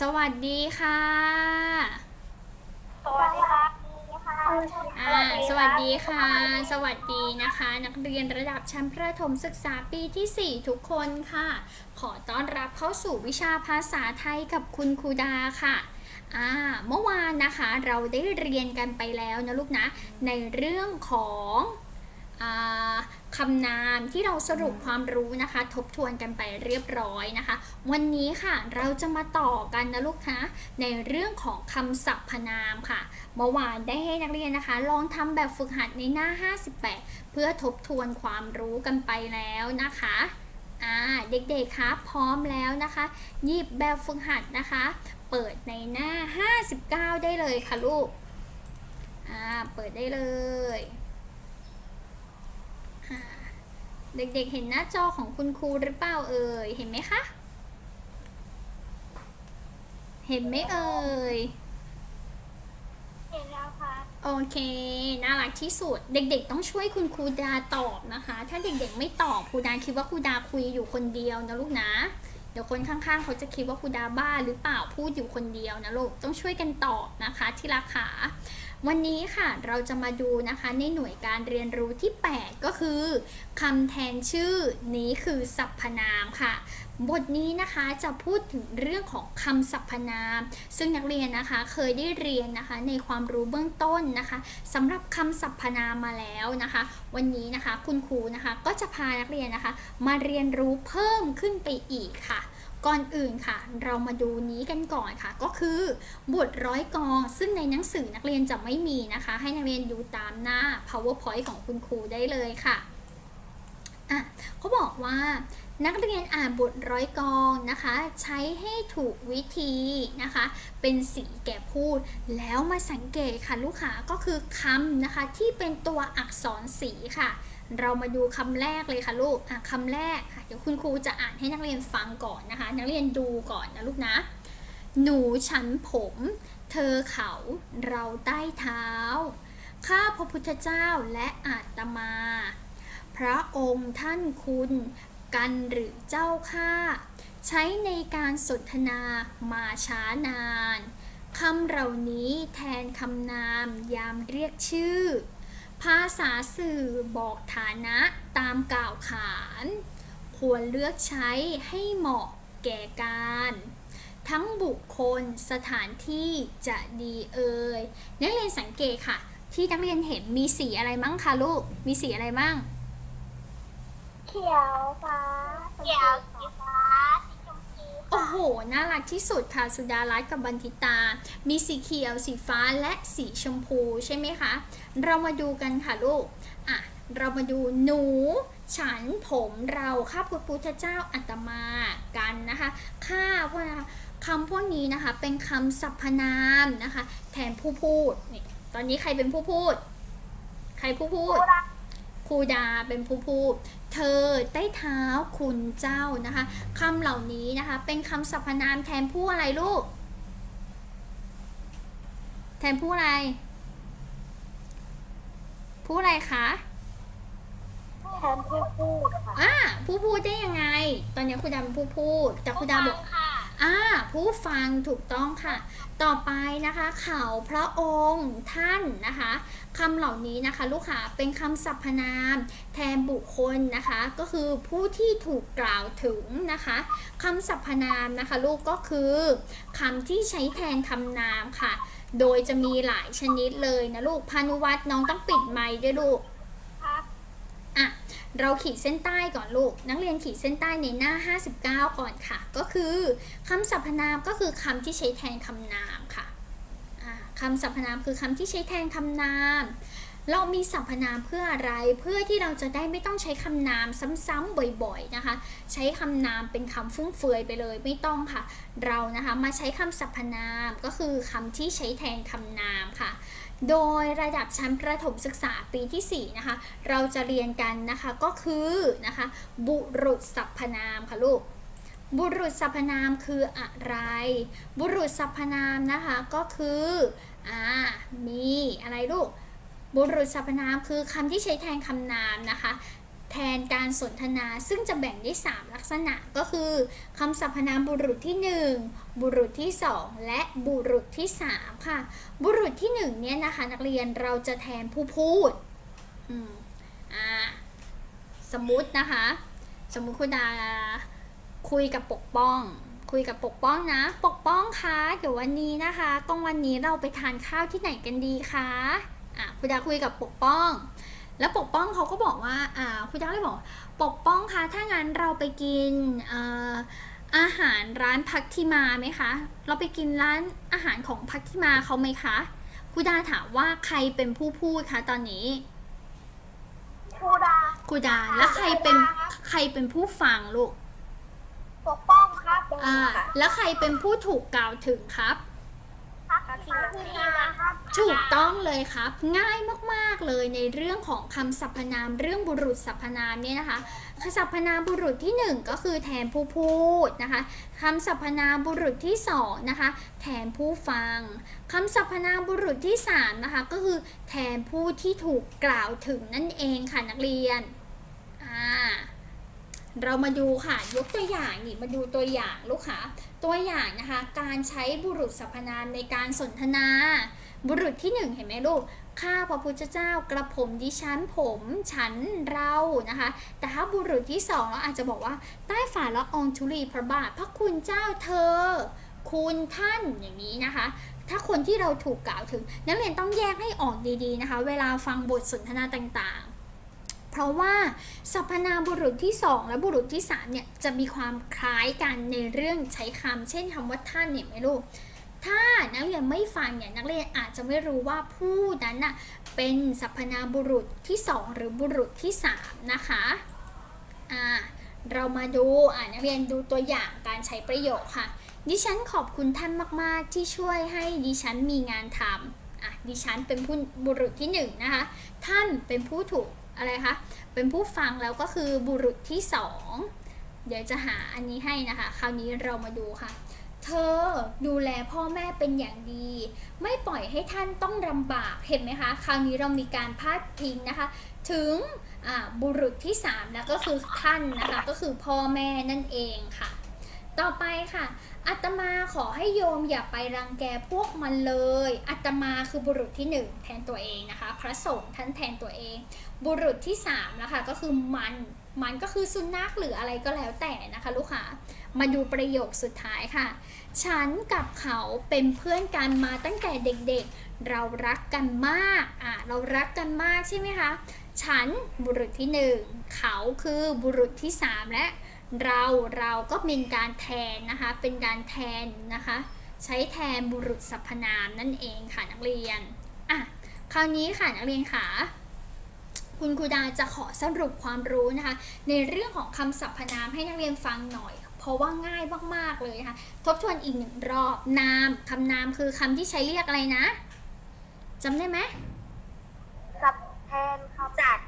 สวัสดีค่ะ สวัสดีค่ะอ่า สวัสดีค่ะ สวัสดีนะคะ นักเรียนระดับชั้นประถมศึกษาปีที่ 4 ทุกคนค่ะ ขอต้อนรับเข้าสู่วิชาภาษาไทยกับคุณครูดาค่ะอ่าเมื่อวานนะคะเราได้เรียนกันไปแล้วนะลูกนะ ในเรื่องของอา คำนามที่เราสรุปความรู้นะคะ ทบทวนกันไปเรียบร้อยนะคะ วันนี้ค่ะเราจะมาต่อกันนะลูกนะในเรื่องของคำสรรพนามค่ะเมื่อวานได้ให้นักเรียนนะคะ ลองทำแบบฝึกหัดในหน้า 58 เพื่อทบทวนความรู้กันไปแล้วนะคะอ่าเด็กๆคะพร้อมแล้วนะคะหยิบแบบฝึกหัดนะคะ เปิดในหน้า 59 ได้เลยค่ะลูกอ่าเปิดได้เลยอ่า เด็กๆ เห็นหน้าจอของคุณครูหรือเปล่าเอ่ย เห็นไหมคะ เห็นไหมเอ่ย เห็นแล้วค่ะโอเค น่ารักที่สุด เด็กๆ ต้องช่วยคุณครูดาตอบนะคะ ถ้าเด็กๆ ไม่ตอบครูดาคิดว่าครูดาคุยอยู่คนเดียวนะลูกนะ เดี๋ยวคนข้างๆ เขาจะคิดว่าครูดาบ้าหรือเปล่าพูดอยู่คนเดียวนะลูก ต้องช่วยกันตอบนะคะที่ราคา วันนี้ค่ะเราจะมาดูนะคะในหน่วยการเรียนรู้ที่ 8 ก็คือคำแทนชื่อนี้คือสรรพนามค่ะ บทนี้นะคะจะพูดถึงเรื่องของคำสรรพนาม ซึ่งนักเรียนนะคะเคยได้เรียนนะคะในความรู้เบื้องต้นนะคะสำหรับคำสรรพนามมาแล้วนะคะ วันนี้นะคะคุณครูนะคะก็จะพานักเรียนนะคะ มาเรียนรู้เพิ่มขึ้นไปอีกค่ะ ก่อนอื่นค่ะ เรามาดูนี้กันก่อนค่ะ ก็คือบทร้อยกอง ซึ่งในหนังสือนักเรียนจะไม่มีนะคะ ให้นักเรียนดูตามหน้า powerpoint ของคุณครูได้เลยค่ะอะเขาบอกว่านักเรียนอ่านบทร้อยกองนะคะ ใช้ให้ถูกวิธีนะคะ เป็นสีแก่พูด แล้วมาสังเกตค่ะลูกค้าก็คือคำนะคะที่เป็นตัวอักษรสีค่ะ เรามาดูคำแรกเลยค่ะลูกอะคำแรกค่ะเดี๋ยวคุณครูจะอ่านให้นักเรียนฟังก่อนนะคะ นักเรียนดูก่อนนะลูกนะ หนูฉันผม เธอเขาเราใต้เท้า ข้าพระพุทธเจ้าและอาตมา พระองค์ท่านคุณกันหรือเจ้าข้าใช้ในการสนทนามาช้านานคำเหล่านี้แทนคำนามยามเรียกชื่อ ภาษาสื่อบอกฐานะตามกล่าวขาน ควรเลือกใช้ให้เหมาะแก่การ ทั้งบุคคลสถานที่จะดีเอ่ยนักเรียนสังเกตค่ะ ที่นักเรียนเห็นมีสีอะไรมั่งคะลูก มีสีอะไรมั่ง เขียวฟ้าเขียวสีฟ้าสีชมพู โอ้โห น่ารักที่สุดค่ะสุดารัตน์กับบันทิตา มีสีเขียว สีฟ้าและสีชมพูใช่ไหมคะ เรามาดูกันค่ะลูก อะ เรามาดูหนู ฉันผมเราข้าพุทธเจ้าอัตมากันนะคะข้าพวกนะคะคำพวกนี้นะคะ เป็นคำสรรพนามนะคะ แทนผู้พูดนี่ตอนนี้ใครเป็นผู้พูด ใครผู้พูด ครูดาเป็นผู้พูด เธอใต้เท้าคุณเจ้านะคะคำเหล่านี้นะคะ เป็นคำสรรพนามแทนผู้อะไรลูก แทนผู้อะไร ผู้อะไรคะแทนผู้พูดค่ะอ่าผู้พูดได้ยังไง ตอนนี้ครูดาเป็นผู้พูด แต่ครูดาบอกค่ะ อ่าผู้ฟังถูกต้องค่ะ ต่อไปนะคะเขาพระองค์ท่านนะคะคำเหล่านี้นะคะลูกค้าเป็นคำสรรพนาม แทนบุคคลนะคะ ก็คือผู้ที่ถูกกล่าวถึงนะคะคำสรรพนามนะคะลูกก็คือคำที่ใช้แทนคำนามค่ะ โดยจะมีหลายชนิดเลยนะลูกพานุวัฒน์น้องต้องปิดไมค์ด้วยลูก เราขีดเส้นใต้ก่อนลูก นักเรียนขีดเส้นใต้ในหน้า 59 ก่อนค่ะ ก็คือคำสรรพนามก็คือคำที่ใช้แทนคำนามค่ะคำสรรพนามคือคำที่ใช้แทนคำนาม เรามีสรรพนามเพื่ออะไร เพื่อที่เราจะได้ไม่ต้องใช้คำนามซ้ำๆบ่อยๆนะคะ ใช้คำนามเป็นคำฟุ่มเฟือยไปเลยไม่ต้องค่ะ เรานะคะมาใช้คำสรรพนามก็คือคำที่ใช้แทนคำนามค่ะ โดยระดับชั้นประถมศึกษาปีที่ 4 นะคะ เราจะเรียนกันนะคะก็คือนะคะ บุรุษสรรพนามค่ะลูก บุรุษสรรพนามคืออะไร บุรุษสรรพนามนะคะก็คืออ่ามีอะไรลูก บุรุษสรรพนามคือคำที่ใช้แทนคำนามนะคะ แทนการสนทนาซึ่งจะแบ่งได้ 3 ลักษณะก็คือคำสรรพนามบุรุษที่ 1 บุรุษที่ 2 และบุรุษที่ 3 ค่ะ บุรุษที่1เนี่ยนะคะนักเรียนเราจะแทนผู้พูดอืมอ่าสมมุตินะคะ สมมุติคุณดาคุยกับปกป้อง คุยกับปกป้องนะ ปกป้องคะเดี๋ยววันนี้นะคะกลางวันนี้เราไปทานข้าวที่ไหนกันดีคะอะคุณดาคุยกับปกป้อง แล้วปกป้องเขาก็บอกว่าอ่าคุณดาเลยบอก ปกป้องคะถ้างั้นเราไปกินเอ่ออาหารร้านพักทิมาไหมคะ เราไปกินร้านอาหารของพักทิมาเขาไหมคะคุณดาถามว่าใครเป็นผู้พูดคะตอนนี้ครูดาคุณดาแล้วใครเป็นใครเป็นผู้ฟังลูก ปกป้องครับอ่าแล้วใครเป็นผู้ถูกกล่าวถึงครับพักที่มาครับ ถูกต้องเลยครับ ง่ายมากๆเลยในเรื่องของคำสรรพนามเรื่องบุรุษสรรพนามเนี่ยนะคะคำสรรพนามบุรุษที่หนึ่งก็คือแทนผู้พูดนะคะคำสรรพนามบุรุษที่สองนะคะแทนผู้ฟังคำสรรพนามบุรุษที่สามนะคะก็คือแทนผู้ที่ถูกกล่าวถึงนั่นเองค่ะนักเรียนอ่า เรามาดูค่ะ ยกตัวอย่างนี่มาดูตัวอย่างลูกค้าตัวอย่างนะคะ การใช้บุรุษสรรพนามในการสนทนา บุรุษที่หนึ่งเห็นไหมลูกข้าพระพุทธเจ้ากระผมดิฉันผมฉันเรานะคะ แต่ถ้าบุรุษที่สองเราอาจจะบอกว่าใต้ฝ่าละอองธุลีพระบาท พระคุณเจ้าเธอ คุณท่านอย่างนี้นะคะ ถ้าคนที่เราถูกกล่าวถึง นักเรียนต้องแยกให้ออกดีๆนะคะ เวลาฟังบทสนทนาต่าง เพราะว่าสรรพนามบุรุษที่ 2 และบุรุษที่3เนี่ยจะมีความคล้ายกันในเรื่องใช้คำเช่นคำว่าท่านเนี่ยไหมลูกถ้านักเรียนไม่ฟังเนี่ยนักเรียนอาจจะไม่รู้ว่าผู้นั้นน่ะเป็นสรรพนามบุรุษที่ 2 หรือบุรุษที่ 3 นะคะอ่าเรามาดูอ่านักเรียนดูตัวอย่างการใช้ประโยคค่ะ ดิฉันขอบคุณท่านมาก ๆ ที่ช่วยให้ดิฉันมีงานทำอะดิฉันเป็นผู้บุรุษที่หนึ่งนะคะ ท่านเป็นผู้ถูก อะไรคะ เป็นผู้ฟังแล้วก็คือบุรุษที่สอง เดี๋ยวจะหาอันนี้ให้นะคะ คราวนี้เรามาดูค่ะ เธอดูแลพ่อแม่เป็นอย่างดี ไม่ปล่อยให้ท่านต้องลำบาก เห็นไหมคะ คราวนี้เรามีการพาดพิงนะคะ ถึงบุรุษที่3แล้วก็คือท่านนะคะ ก็คือพ่อแม่นั่นเองค่ะ ต่อไปค่ะอาตมาขอให้โยมอย่าไปรังแกพวกมันเลยอาตมาคือบุรุษที่หนึ่งแทนตัวเองนะคะ พระสงฆ์ท่านแทนตัวเอง บุรุษที่3นะคะก็คือมันมันก็คือสุนัขหรืออะไรก็แล้วแต่นะคะ ลูกค้ามาดูประโยคสุดท้ายค่ะ ฉันกับเขาเป็นเพื่อนกันมาตั้งแต่เด็กๆ เรารักกันมากอะเรารักกันมากใช่ไหมคะ ฉันบุรุษที่หนึ่งเขาคือบุรุษที่สามและ เราเราก็เป็นการแทนนะคะ เป็นการแทนนะคะ ใช้แทนบุรุษสรรพนามนั่นเองค่ะนักเรียนอะคราวนี้ค่ะนักเรียนค่ะคุณครูดาจะขอสรุปความรู้นะคะ ในเรื่องของคำสรรพนามให้นักเรียนฟังหน่อย เพราะว่าง่ายมาก ๆ เลยค่ะทบทวนอีกหนึ่งรอบนามคำนามคือคำที่ใช้เรียกอะไรนะจำได้ไหมกับแทนครับจัด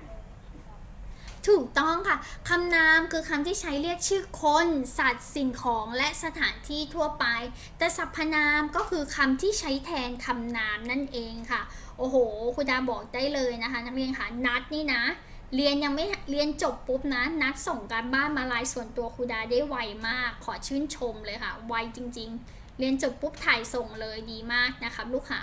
ถูกต้องค่ะคำนามคือคำที่ใช้เรียกชื่อคน สัตว์สิ่งของและสถานที่ทั่วไป แต่สรรพนามก็คือคำที่ใช้แทนคำนามนั่นเองค่ะ โอ้โหครูดาบอกได้เลยนะคะ นักเรียนค่ะนัดนี่นะ เรียนยังไม่เรียนจบปุ๊บนะ นัดส่งการบ้านมาลน์ส่วนตัวครูดาได้ไวมาก ขอชื่นชมเลยค่ะ ไวจริง ๆ เรียนจบปุ๊บถ่ายส่งเลยดีมากนะคะลูกค้า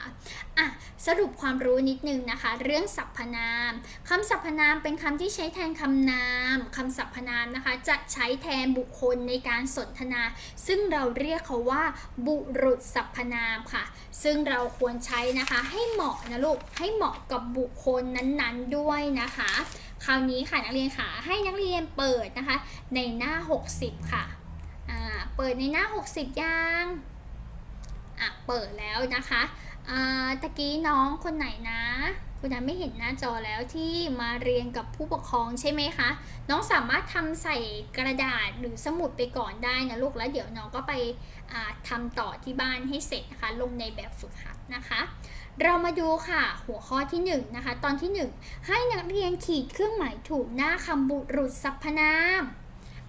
อะสรุปความรู้นิดนึงนะคะ เรื่องสรรพนามคำสรรพนามเป็นคำที่ใช้แทนคำนามคำสรรพนามนะคะ จะใช้แทนบุคคลในการสนทนา ซึ่งเราเรียกเขาว่า บุรุษสรรพนามค่ะ ซึ่งเราควรใช้นะคะให้เหมาะนะลูกให้เหมาะกับบุคคลนั้นๆด้วยนะคะ คราวนี้ค่ะนักเรียนค่ะให้นักเรียนเปิดนะคะ ในหน้า 60 ค่ะอ่าเปิดในหน้า 60ยัง อะเปิดแล้วนะคะอ่าตะกี้น้องคนไหนนะคุณดาไม่เห็นหน้าจอแล้วที่มาเรียนกับผู้ปกครองใช่ไหมคะ น้องสามารถทำใส่กระดาษหรือสมุดไปก่อนได้นะลูกแล้วเดี๋ยวน้องก็ไปอ่าทำต่อที่บ้านให้เสร็จนะคะ ลงในแบบฝึกหัดนะคะ เรามาดูค่ะ หัวข้อที่1นงนะคะ ตอนที่ 1 ให้นักเรียนขีดเครื่องหมายถูกหน้าคำบุรุษสรรพนาม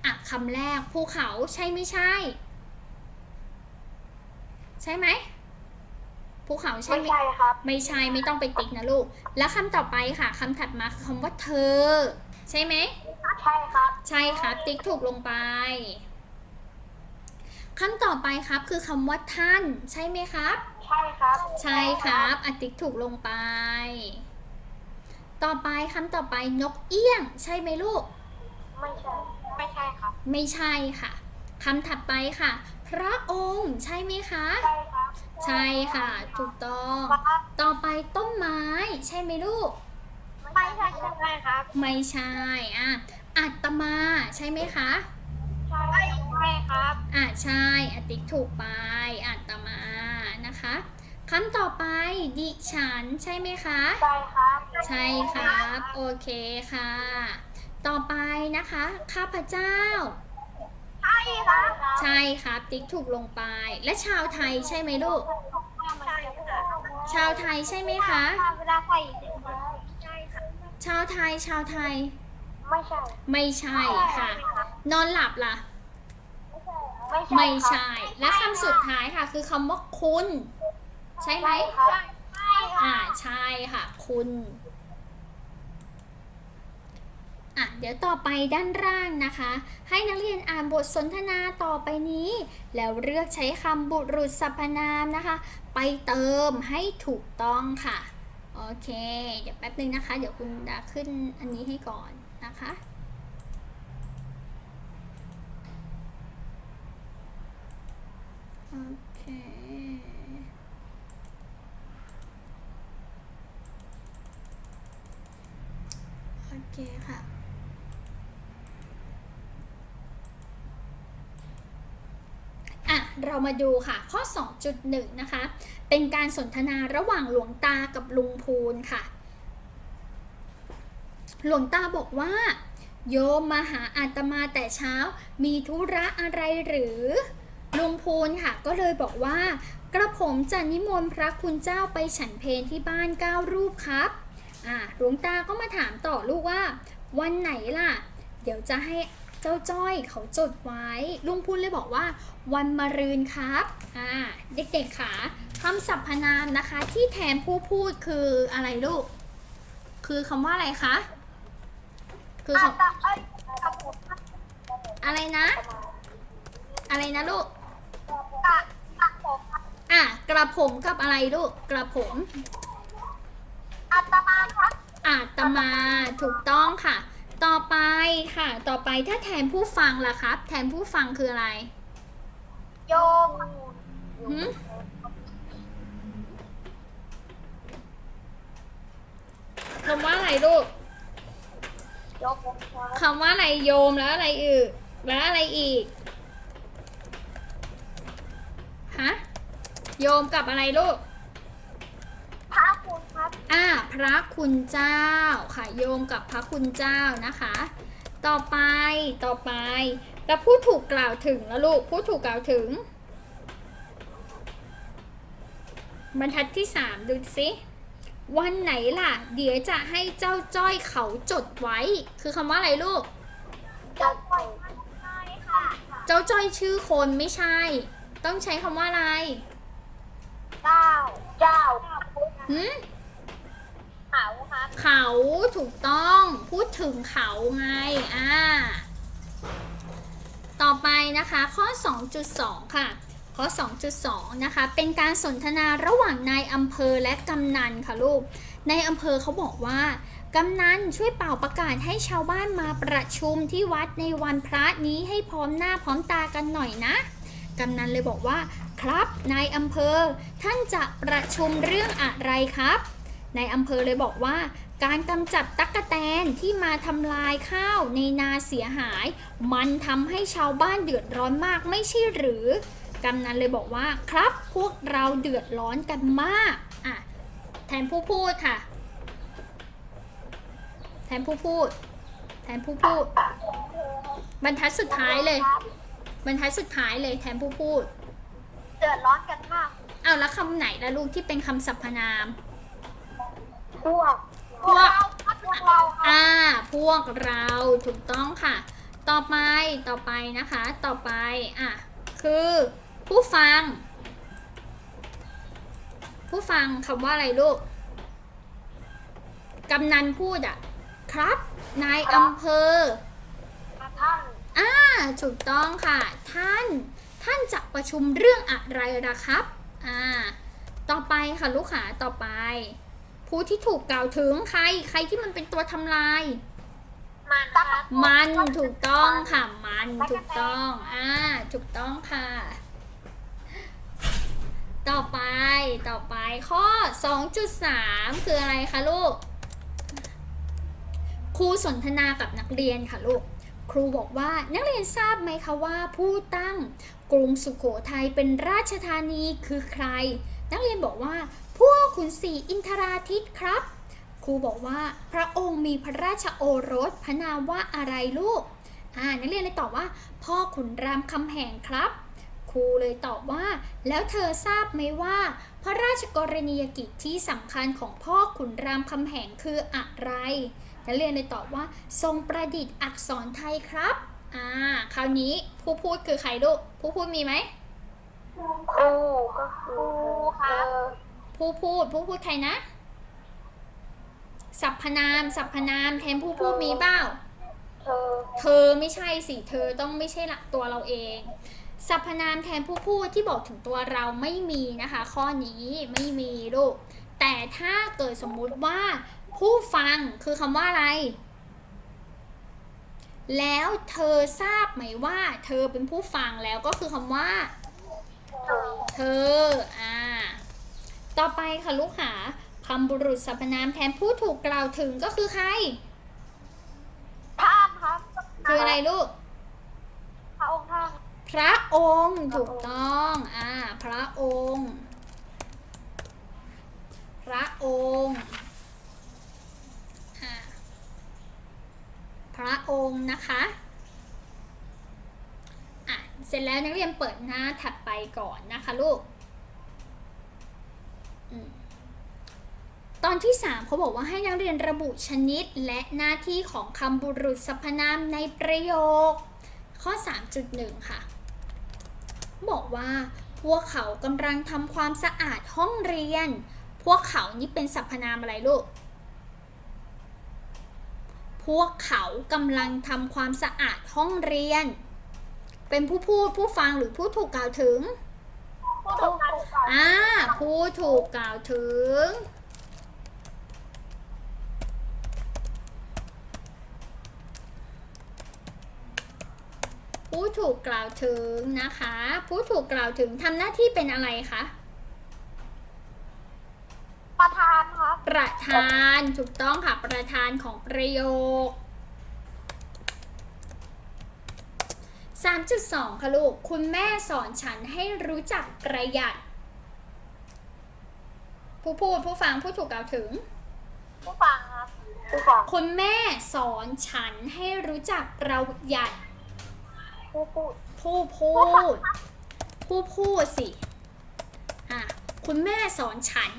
อะคำแรกภูเขาใช่ไม่ใช่ ใช่ไหมภูเขาใช่ไม่ไหมใช่ครับ ไม่ใช่ไม่ต้องไปติ๊กนะลูก แล้วคำต่อไปค่ะคำถัดมาคือคำว่าเธอ ใช่ไหมไม่ใช่ใช่ครับ ใช่ครับ ติ๊กถูกลงไปคำต่อไปครับคือคำว่าท่าน ใช่ไหมครับ ใช่ครับ ใช่ครับอะติ๊กถูกลงไป ต่อไปคำต่อไปนกเอี้ยง ใช่ไหมลูก ไม่ใช่ ไม่ใช่ครับ ไม่ใช่ค่ะคำถัดไปค่ะ พระองค์ใช่ไหมคะ ใช่ครับใช่ค่ะ ถูกต้องครับต่อไปต้นไม้ ใช่ไหมลูก ไม่ใช่ใช่ครับไม่ใช่อะอัตมาใช่ไหมคะ ใช่ใช่ครับ อะใช่อะติ๊กถูกไปอัตมานะคะคำต่อไปดิฉันใช่ไหมคะ ใช่ครับ ใช่ครับ โอเคค่ะ ต่อไปนะคะ ข้าพเจ้าใช่ ครับใช่ครับ ติ๊กถูกลงไป และชาวไทยใช่ไหมลูก ใช่ค่ะชาวไทยใช่ไหมคะ เวลาใส่ใช่ค่ะ ชาวไทยชาวไทย ไม่ใช่ ไม่ใช่ค่ะ นอนหลับล่ะ ไม่ไม่ใช่ใช่ และคำสุดท้ายค่ะ คือคำว่าคุณ ใช่ไหมครับใช่อ่าใช่ค่ะ คุณ อะเดี๋ยวต่อไปด้านล่างนะคะ ให้นักเรียนอ่านบทสนทนาต่อไปนี้ แล้วเลือกใช้คำบุรุษสรรพนามนะคะ ไปเติมให้ถูกต้องค่ะ โอเค เดี๋ยวแป๊บนึงนะคะ เดี๋ยวคุณดาขึ้นอันนี้ให้ก่อนนะคะโอเคโอเคค่ะ อะ เรามาดูค่ะข้อ 2.1 นะคะ เป็นการสนทนาระหว่างหลวงตากับลุงพูนค่ะ หลวงตาบอกว่า โยมมาหาอาตมาแต่เช้า มีธุระอะไรหรือ ลุงพูนค่ะ ก็เลยบอกว่า กระผมจะนิมนต์พระคุณเจ้าไปฉันเพลที่บ้านเก้ารูปครับอ่าหลวงตาก็มาถามต่อลูกว่า วันไหนล่ะ เดี๋ยวจะให้ เจ้าจ้อยเขาจดไว้ ลุงพูนเลยบอกว่า วันมะรืนครับอ่าเด็กๆค่ะคำสรรพนามนะคะที่แทนผู้พูดคืออะไรลูก คือคำว่าอะไรคะ คือคำเอ้ยกระปุกอะไรนะ อะไรนะลูกกระกระผมอะกระผมกับอะไรลูก กระผมอาตมาครับอาตมาถูกต้องค่ะ ต่อไปค่ะ ต่อไปถ้าแทนผู้ฟังล่ะครับ แทนผู้ฟังคืออะไร โยมหืมคำว่าอะไรลูกโยมคำว่าอะไรโยมแล้วอะไรอีกแล้วอะไรอีกฮะโยมกับอะไรลูกพระ คุณครับอ่าพระคุณเจ้าค่ะโยมกับพระคุณเจ้านะคะ ต่อไปต่อไปแล้วผู้ถูกกล่าวถึงแล้วลูกผู้ถูกกล่าวถึง บรรทัดที่สามดูสิวันไหนล่ะ เดี๋ยวจะให้เจ้าจ้อยเขาจดไว้ คือคำว่าอะไรลูก เจ้าปล่อยใช่ค่ะ เจ้าจ้อยชื่อคนไม่ใช่ ต้องใช้คำว่าอะไร เจ้า เจ้าหืม เขาถูกต้องพูดถึงเขาไงอ่าต่อไปนะคะข้อ 2.2 ค่ะ ข้อ 2.2 นะคะ เป็นการสนทนาระหว่างนายอำเภอและกำนันค่ะลูกในอำเภอเขาบอกว่ากำนันช่วยเป่าประกาศให้ชาวบ้านมาประชุมที่วัดในวันพระนี้ให้พร้อมหน้าพร้อมตากันหน่อยนะกำนันเลยบอกว่า ครับนายอำเภอ ท่านจะประชุมเรื่องอะไรครับ ในอำเภอเลยบอกว่า การกำจัดตั๊กแตนที่มาทำลายข้าวในนาเสียหาย มันทำให้ชาวบ้านเดือดร้อนมากไม่ใช่หรือกำนันเลยบอกว่าครับพวกเราเดือดร้อนกันมากอะแทนผู้พูดค่ะ แทนผู้พูด แทนผู้พูด บรรทัดสุดท้ายเลย บรรทัดสุดท้ายเลยแทนผู้พูด เดือดร้อนกันมาก เอาแล้วคำไหนละลูกที่เป็นคำสรรพนาม พวก พวกเราครับพวกเราครับอ่า พวกเราถูกต้องค่ะ ต่อไปต่อไปนะคะ ต่อไปอะคือผู้ฟัง ผู้ฟังคำว่าอะไรลูกกำนันพูดอะ ครับนายอำเภอท่านอ่าถูกต้องค่ะ ท่าน ท่านจะประชุมเรื่องอะไรล่ะครับ อ่า ต่อไปค่ะลูกค้าต่อไป ผู้ที่ถูกกล่าวถึงใคร ใครที่มันเป็นตัวทำลาย มันครับมันถูกต้องค่ะ มันถูกต้อง อ่า ถูกต้องค่ะ ต่อไป ต่อไปข้อ 2.3 คืออะไรคะลูก ครูสนทนากับนักเรียนค่ะลูก ครูบอกว่านักเรียนทราบไหมคะว่าผู้ตั้งกรุงสุโขทัยเป็นราชธานีคือใคร นักเรียนบอกว่า พวกขุนศรีอินทราทิตครับ ครูบอกว่าพระองค์มีพระราชโอรสพระนามว่าอะไรลูก อ่านักเรียนเลยตอบว่า พ่อขุนรามคำแหงครับ ครูเลยตอบว่า แล้วเธอทราบไหมว่า พระราชกรณียกิจที่สำคัญของพ่อขุนรามคำแหงคืออะไรนักเรียนเลยตอบว่า ทรงประดิษฐ์อักษรไทยครับ อ่า คราวนี้ผู้พูดคือใครลูก ผู้พูดมีไหมครูก็คือครูครับ ผู้พูดผู้พูดใครนะ สรรพนามสรรพนามแทนผู้พูดมีเปล่าเธอเธอไม่ใช่สิเธอต้องไม่ใช่ละตัวเราเองสรรพนามแทนผู้พูดที่บอกถึงตัวเราไม่มีนะคะ ข้อนี้ไม่มีลูกแต่ถ้าเกิดสมมุติว่าผู้ฟังคือคำว่าอะไร แล้วเธอทราบไหมว่า เธอเป็นผู้ฟังแล้วก็คือคำว่า เธอเธออ่า ต่อไปค่ะลูกหาคำบุรุษสรรพนามแทนผู้ถูกกล่าวถึงก็คือใคร ท่านครับคืออะไรลูก พระองค์ท่านพระองค์ถูกต้องอ่าพระองค์ พระองค์อ่าพระองค์นะคะอะเสร็จแล้วนักเรียนเปิดหน้าถัดไปก่อนนะคะลูกอืม ตอนที่ 3เขาบอกว่าให้นักเรียนระบุชนิดและหน้าที่ของคำบุรุษสรรพนามในประโยค ข้อ 3.1 ค่ะ บอกว่า พวกเขากำลังทำความสะอาดห้องเรียน พวกเขานี่เป็นสรรพนามอะไรลูก พวกเขากำลังทำความสะอาดห้องเรียน เป็นผู้พูดผู้ฟังหรือผู้ถูกกล่าวถึง ผู้ถูกกล่าวถึงอ่าผู้ถูกกล่าวถึง ผู้ถูกกล่าวถึงนะคะ ผู้ถูกกล่าวถึงทำหน้าที่เป็นอะไรคะ ประธานครับ ประธานถูกต้องค่ะ ประธานของประโยค 3.2 ค่ะลูก คุณแม่สอนฉันให้รู้จักประหยัด ผู้พูดผู้ฟังผู้ถูกกล่าวถึง ผู้ฟังครับ ผู้ฟัง คุณแม่สอนฉันให้รู้จักประหยัด ผู้พูดผู้พูด ผู้พูดสิ อะ คุณแม่สอนฉัน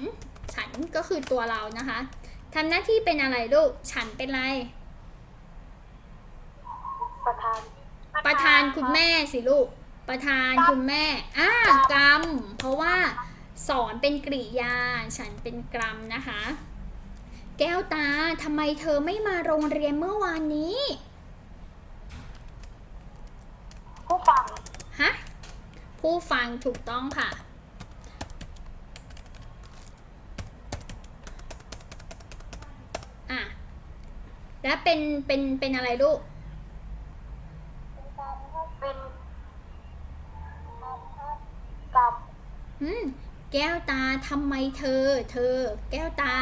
ฉันก็คือตัวเรานะคะทำหน้าที่เป็นอะไรลูก ฉันเป็นอะไร ประธาน ประธานคุณแม่สิลูก ประธานคุณแม่ อ่ากรรม เพราะว่าสอนเป็นกริยา ฉันเป็นกรรมนะคะ แก้วตาทำไมเธอไม่มาโรงเรียนเมื่อวานนี้ ผู้ ฟัง ฮะ ผู้ฟังถูกต้องค่ะ อะ แล้วเป็น เป็น เป็นอะไรลูก เป็นกรรมอืม แก้วตาทำไมเธอ เธอ แก้วตา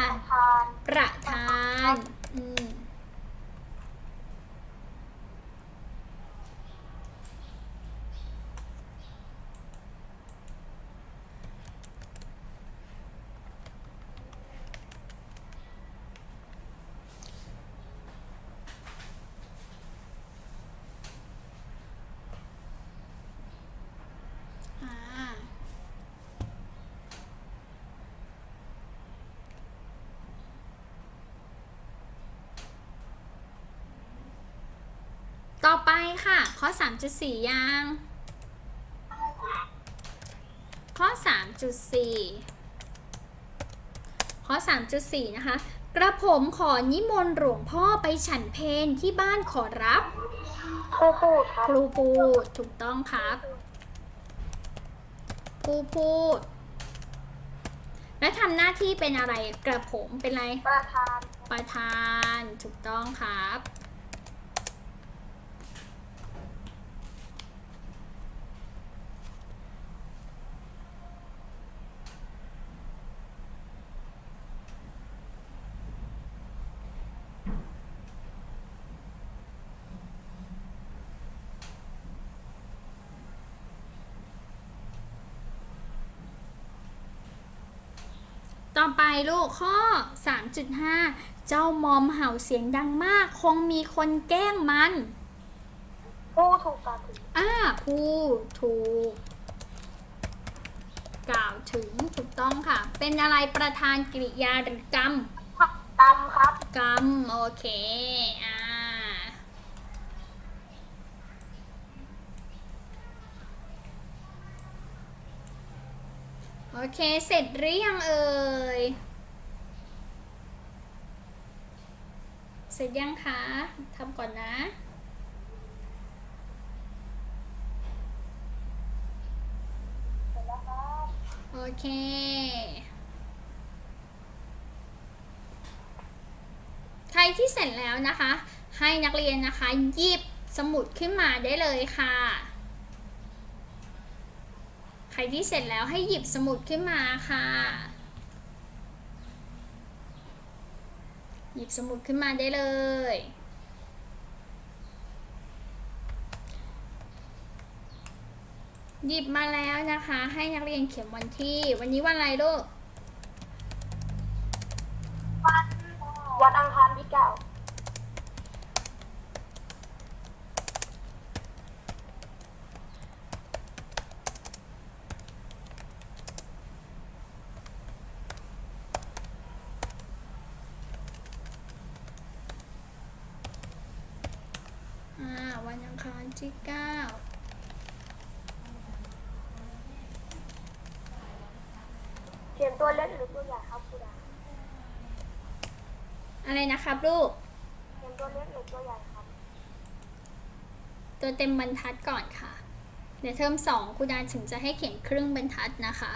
ประธาน ต่อไปค่ะ ข้อ 3.4 ยัง ข้อ 3.4 ข้อ 3.4 นะคะ กระผมขอนิมนต์หลวงพ่อไปฉันเพนที่บ้านขอรับ ครูพูดครับครูพูดถูกต้องครับครูพูด และทำหน้าที่เป็นอะไรกระผมเป็นอะไร ประธาน ประธานถูกต้องครับ ต่อไปลูกข้อ 3.5 เจ้ามอมเห่าเสียงดังมาก คงมีคนแกล้งมันผู้ถูกกล่าวถึงอ่าผู้ถูก กล่าวถึงถูกต้องค่ะ เป็นอะไรประธานกริยาหรือกรรม ตำครับ กรรม โอเคอ่า โอ เค เสร็จหรือยังเอ่ย เสร็จยังคะทำก่อนนะเสร็จแล้วครับโอเคใครที่เสร็จแล้วนะคะ ให้นักเรียนนะคะหยิบสมุดขึ้นมาได้เลยค่ะ ใครที่เสร็จแล้วให้หยิบสมุดขึ้นมาค่ะ หยิบสมุดขึ้นมาได้เลยหยิบมาแล้วนะคะ ให้นักเรียนเขียนวันที่ วันนี้วันอะไรลูก วันวันอังคารที่เก้าอ่า วันอังคาร ที่เก้าเขียนตัวเล็กหรือตัวใหญ่ครับครูดาอะไรนะครับลูก เขียนตัวเล็กหรือตัวใหญ่ครับ ตัวเต็มบรรทัดก่อนค่ะ เดี๋ยวเทอมสองครูดาถึงจะให้เขียนครึ่งบรรทัดนะคะ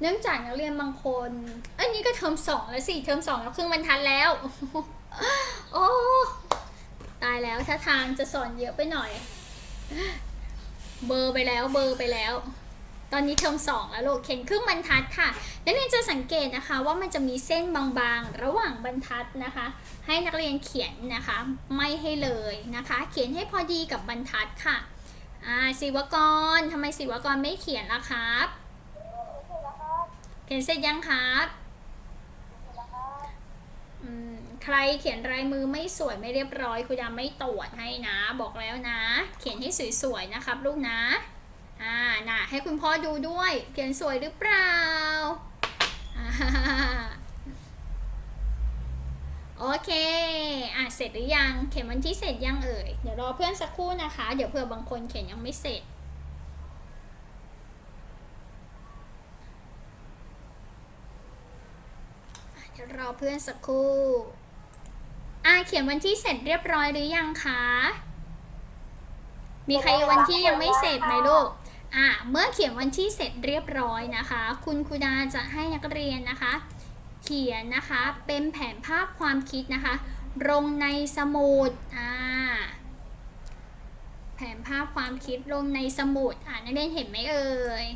เนื่องจากนักเรียนบางคนเอันนี้ก็เทอมสองแล้วสิเทอมสองแล้วครึ่งบรรทัดแล้ว โอ้ตาย แล้วถ้าทางจะสอนเยอะไปหน่อย เบอร์ไปแล้วเบอร์ไปแล้ว ตอนนี้เทอมสองแล้วลูกเขียนครึ่งบรรทัดค่ะนักเรียนจะสังเกตนะคะว่ามันจะมีเส้นบางๆ ระหว่างบรรทัดนะคะ ให้นักเรียนเขียนนะคะ ไม่ให้เลยนะคะ เขียนให้พอดีกับบรรทัดค่ะอ่าศิวกรทำไมศิวกรไม่เขียนล่ะครับเสร็จแล้วครับเขียนเสร็จยังครับ เสร็จแล้วครับ อืมใค รเขียนลายมือไม่สวยไม่เรียบร้อยครูดาไม่ตรวจให้นะ บอกแล้วนะ เขียนให้สวยๆนะครับ ลูกนะอ่าน่ะให้คุณพ่อดูด้วย เขียนสวยหรือเปล่าโอเค อะ เสร็จหรือยัง เขียนวันที่เสร็จยังเอ่ย เดี๋ยวรอเพื่อนสักครู่นะคะ เดี๋ยวเผื่อบางคนเขียนยังไม่เสร็จอะเดี๋ยวรอเพื่อนสักครู่ อะเขียนวันที่เสร็จเรียบร้อยหรือยังคะ มีใครวันที่ยังไม่เสร็จไหมลูก อะเมื่อเขียนวันที่เสร็จเรียบร้อยนะคะ คุณครูดาจะให้นักเรียนนะคะ เขียนนะคะเป็นแผนภาพความคิดนะคะลงในสมุดอ่าแผนภาพความคิดลงในสมุดอ่านักเรียนเห็นไหมเอ่ย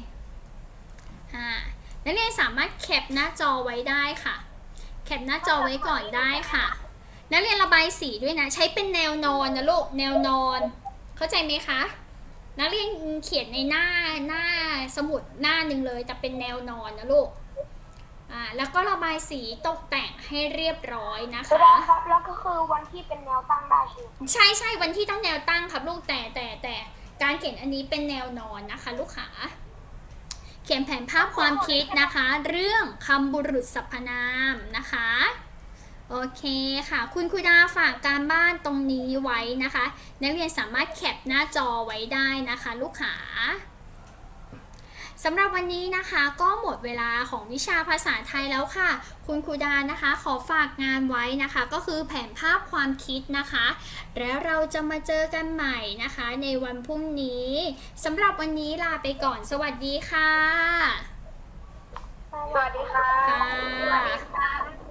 อ่านักเรียนสามารถแคปหน้าจอไว้ได้ค่ะ แคปหน้าจอไว้ก่อนได้ค่ะ นักเรียนระบายสีด้วยนะ ใช้เป็นแนวนอนนะลูกแนวนอน เข้าใจไหมคะนักเรียนเขียนในหน้าหน้าสมุดหน้าหนึ่งเลย แต่เป็นแนวนอนนะลูกอ่าแล้วก็ระบายสีตกแต่งให้เรียบร้อยนะครูดาคะครับแล้วก็คือวันที่เป็นแนวตั้งได้ใช่ไหมใช่ใช่วันที่ต้องแนวตั้งครับลูกแต่แต่แต่การเขียนอันนี้เป็นแนวนอนนะคะ ลูกขาเขียนแผนภาพความคิดนะคะ เรื่องคำบุรุษสรรพนามนะคะ โอเคค่ะ คุณครูดาฝากการบ้านตรงนี้ไว้นะคะ นักเรียนสามารถแคปหน้าจอไว้ได้นะคะ ลูกหาสำหรับวันนี้นะคะก็หมดเวลาของวิชาภาษาไทยแล้วค่ะ คุณครูดานะคะ ขอฝากงานไว้นะคะ ก็คือแผนภาพความคิดนะคะ แล้วเราจะมาเจอกันใหม่นะคะ ในวันพรุ่งนี้สำหรับวันนี้ลาไปก่อนสวัสดีค่ะ สวัสดีค่ะ